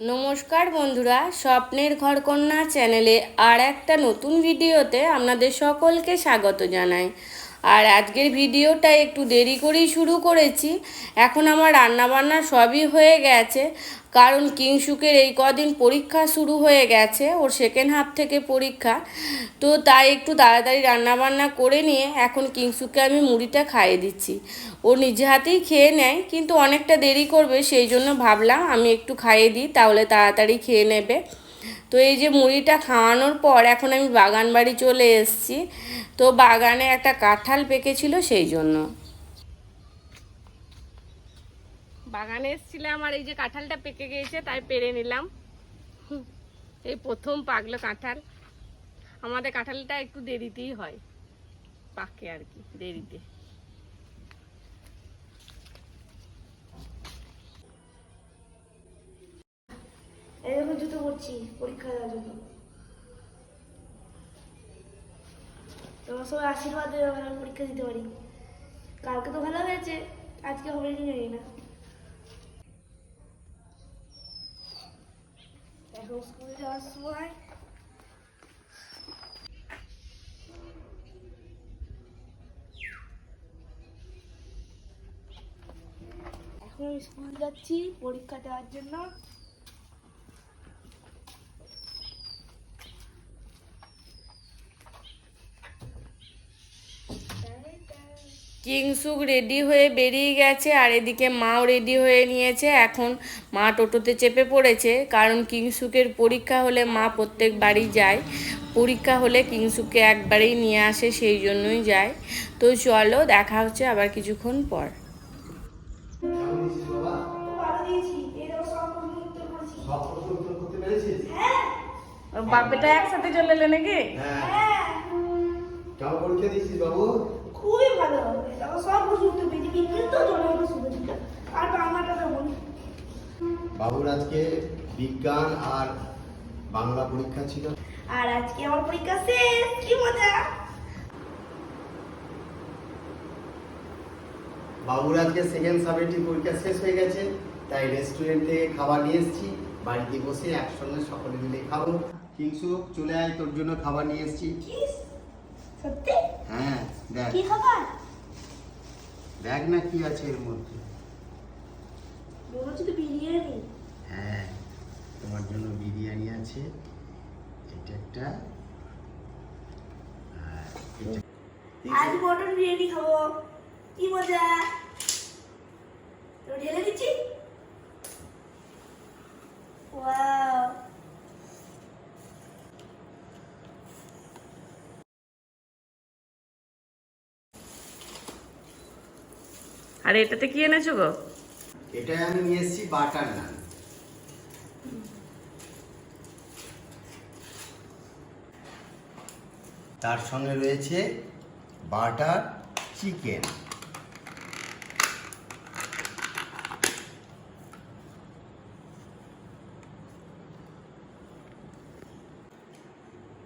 নমস্কার বন্ধুরা স্বপ্নের ঘরকন্যা চ্যানেলে আর একটা নতুন ভিডিওতে আপনাদের সকলকে স্বাগত জানাই। আর আজকের ভিডিওটা একটু দেরি করেই শুরু করেছি। এখন আমার রান্নাবান্না সবই হয়ে গেছে। কারণ কিংসুকের এই কদিন পরীক্ষা শুরু হয়ে গেছে, ওর সেকেন্ড হাফ থেকে পরীক্ষা। তো তাই একটু তাড়াতাড়ি রান্নাবান্না করে নিয়ে এখন কিংসুকে আমি মুড়িটা খাইয়ে দিচ্ছি। ও নিজে হাতেই খেয়ে নেয়, কিন্তু অনেকটা দেরি করবে, সেই জন্য ভাবলাম আমি একটু খাইয়ে দিই, তাহলে তাড়াতাড়ি খেয়ে নেবে। তো এই যে মুড়িটা খাওয়ানোর পর এখন আমি বাগান বাড়ি চলে এসেছি। তো বাগানে একটা কাঁঠাল পেকেছিল সেই জন্য। বাগানে এসেছিলাম আর এই যে কাঁঠালটা পেকে গিয়েছে, তাই পেরে নিলাম। এই প্রথম পাকলো কাঁঠাল। আমাদের কাঁঠালটা একটু দেরিতেই হয়, পাকে আর কি, দেরিতে। জুতো পরছি পরীক্ষা দেওয়ার জন্য। তোমার সবাই আশীর্বাদ দেবে আমি পরীক্ষা দিতে পারি। কালকে তো ভালো হয়েছে, আজকে হবে কি জানি না। এখন স্কুলে যাওয়ার সময়। এখন স্কুল যাচ্ছি পরীক্ষা দেওয়ার জন্য। কিংসুক রেডি হয়ে বেরিয়ে গেছে আর এদিকে মাও রেডি হয়ে নিয়েছে। এখন মা টোটোতে চেপে পড়েছে কারণ কিংসুকের পরীক্ষা হলে মা প্রত্যেক বাড়ি যায়। পরীক্ষা হলে কিংসুককে একবারেই নিয়ে আসে সেই জন্যই যায়। তো চলো দেখা হচ্ছে আবার কিছুক্ষণ পর। বাপেটা একসাথে চলে এলে নাকি? হ্যাঁ। বাবু? খুবই ভালো হবে। দেখো সব উত্তর পেয়েছি কিন্তু প্রশ্ন পেয়েছি আর বাংলাটা তো বলি। বাবুর আজকে বিজ্ঞান আর বাংলা পরীক্ষা ছিল। আর আজকে আমার পরীক্ষা শেষ কি মজা! বাবুর আজকে সেকেন্ড সাবজেক্টের পরীক্ষা শেষ হয়ে গেছে তাই রেস্টুরেন্ট থেকে খাবার নিয়ে এসেছি। বাড়িতে বসে একসঙ্গে সকলে মিলে খাব। কিংসু চলে আয় তোর জন্য খাবার নিয়ে এসেছি। দেখ। কি খবর? দেখ না কি আছে এর মধ্যে। মনে হচ্ছে তো বিরিয়ানি। হ্যাঁ তোমার জন্য বিরিয়ানি আছে। এটা একটা আজ মটন বিরিয়ানি খাব। কি মজা? তো ঢেলে দিচ্ছি? আর এটাতে কি এনেছো গো? এটাই আমি নিয়ে এসেছি বাটার নান। তার সঙ্গে রয়েছে বাটার চিকেন।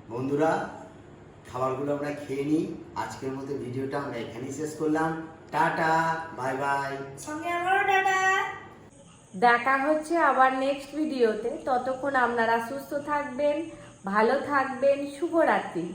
বন্ধুরা খাবারগুলো আমরা খেয়ে নিই। আজকের মতো ভিডিওটা আমরা এখানেই শেষ করলাম। Tata bye bye. সঙ্গে আমারও টাটা। দেখা হচ্ছে আবার নেক্সট ভিডিওতে ততক্ষণ আপনারা সুস্থ থাকবেন ভালো থাকবেন শুভরাত্রি।